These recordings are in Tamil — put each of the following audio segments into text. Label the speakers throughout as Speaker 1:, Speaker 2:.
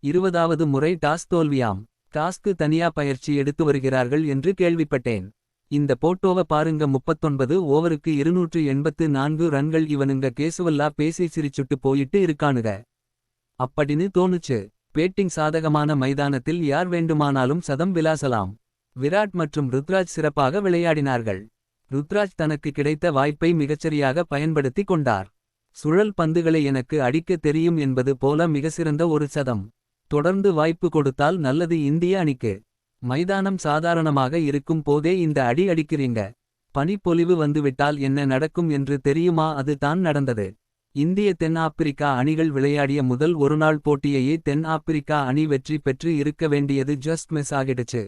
Speaker 1: இருபதாவது முறை டாஸ் தோல்வியாம். டாஸ்க்கு தனியா பயிற்சி எடுத்து வருகிறார்கள் என்று கேள்விப்பட்டேன். இந்த போட்டோவ பாருங்க முப்பத்தொன்பது ஓவருக்கு இருநூற்று எண்பத்து நான்கு ரன்கள் இவனுங்க கேசுவல்லா பேசி சிரிச்சுட்டு போயிட்டு இருக்கானுக. அப்படின்னு தோணுச்சு. பேட்டிங் சாதகமான மைதானத்தில் யார் வேண்டுமானாலும் சதம் விலாசலாம் விராட் மற்றும் ருத்ராஜ் சிறப்பாக விளையாடினார்கள். ருத்ராஜ் தனக்கு கிடைத்த வாய்ப்பை மிகச்சரியாக பயன்படுத்தி கொண்டார். சுழல் பந்துகளை எனக்கு அடிக்க தெரியும் என்பது போல மிகச்சிறந்த ஒரு சதம். தொடர்ந்து வாய்ப்பு கொடுத்தால் நல்லது. இந்திய அணிக்கு மைதானம் சாதாரணமாக இருக்கும் போதே இந்த அடி அடிக்கிறீங்க. பனிப்பொலிவு வந்துவிட்டால் என்ன நடக்கும் என்று தெரியுமா? அது தான் நடந்தது. இந்திய தென்னாப்பிரிக்கா அணிகள் விளையாடிய முதல் ஒருநாள் போட்டியையே தென்னாப்பிரிக்கா அணி வெற்றி பெற்று இருக்க வேண்டியது ஜஸ்ட் மிஸ் ஆகிடுச்சு.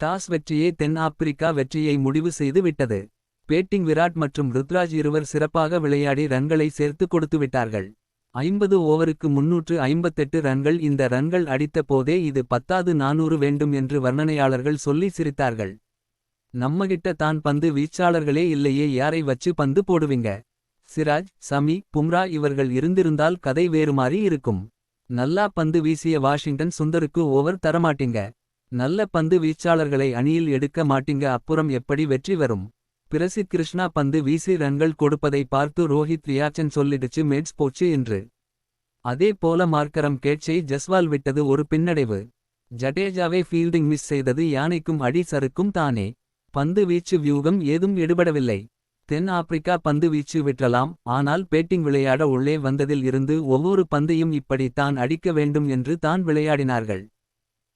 Speaker 1: டாஸ் வெற்றியே தென்னாப்பிரிக்கா வெற்றியை முடிவு செய்து விட்டது. பேட்டிங் விராட் மற்றும் ருத்ராஜ் இருவர் சிறப்பாக விளையாடி ரன்களை சேர்த்து கொடுத்து விட்டார்கள். ஐம்பது ஓவருக்கு முன்னூற்று ஐம்பத்தெட்டு ரன்கள். இந்த ரன்கள் அடித்த போதே இது பத்தாது நானூறு வேண்டும் என்று வர்ணனையாளர்கள் சொல்லி சிரித்தார்கள். நம்மகிட்ட தான் பந்து வீச்சாளர்களே இல்லையே யாரை வச்சு பந்து போடுவீங்க? சிராஜ் சமி பும்ரா இவர்கள் இருந்திருந்தால் கதை வேறு மாறி இருக்கும். நல்லா பந்து வீசிய வாஷிங்டன் சுந்தருக்கு ஓவர் தரமாட்டீங்க. நல்ல பந்து வீச்சாளர்களை அணியில் எடுக்க மாட்டீங்க அப்புறம் எப்படி வெற்றி வரும்? பிரசி கிருஷ்ணா பந்து வீசி ரன்கள் கொடுப்பதை பார்த்து ரோஹித் ரியாக்சன் சொல்லிடுச்சு மேட்ஸ் போச்சு என்று. அதே போல மார்க்கரம் கேட்சை ஜஸ்வால் விட்டது ஒரு பின்னடைவு. ஜடேஜாவே ஃபீல்டிங் மிஸ் செய்தது யானைக்கும் அடி சறுக்கும் தானே. பந்து வீச்சு வியூகம் ஏதும் எடுபடவில்லை. தென் ஆப்பிரிக்கா பந்து வீச்சு விட்டலாம் ஆனால் பேட்டிங் விளையாட உள்ளே வந்ததில் இருந்து ஒவ்வொரு பந்தையும் இப்படி தான் அடிக்க வேண்டும் என்று தான் விளையாடினார்கள்.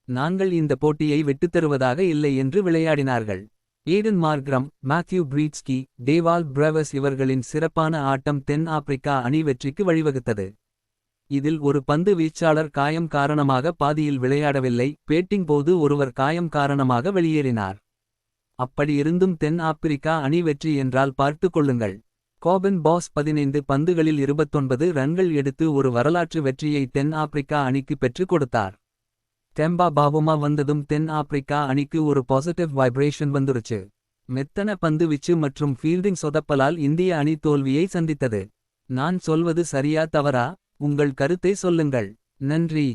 Speaker 1: நாங்கள் இந்த போட்டியை விட்டுத்தருவதாக இல்லை என்று விளையாடினார்கள். Aiden Markram Matthew Breetzke Dewald Brevis இவர்களின் சிறப்பான ஆட்டம் தென் ஆப்பிரிக்கா அணி வெற்றிக்கு வழிவகுத்தது. இதில் ஒரு பந்து வீச்சாளர் காயம் காரணமாக பாதியில் விளையாடவில்லை பேட்டிங் போது ஒருவர் காயம் காரணமாக வெளியேறினார். அப்படியிருந்தும் தென் ஆப்பிரிக்கா அணி வெற்றி என்றால் பார்த்து கொள்ளுங்கள். கோபன் பாஸ் பதினைந்து பந்துகளில் இருபத்தொன்பது ரன்கள் எடுத்து ஒரு வரலாற்று வெற்றியை தென் ஆப்பிரிக்கா அணிக்கு பெற்றுக் கொடுத்தார். டெம்பா பாவுமா வந்ததும் தென் ஆப்பிரிக்கா அணிக்கு ஒரு பாசிட்டிவ் வைப்ரேஷன் வந்துருச்சு. மெத்தன பந்து விச்சு மற்றும் ஃபீல்டிங் சொதப்பலால் இந்திய அணி தோல்வியை சந்தித்தது. நான் சொல்வது சரியா தவறா? உங்கள் கருத்தை சொல்லுங்கள். நன்றி.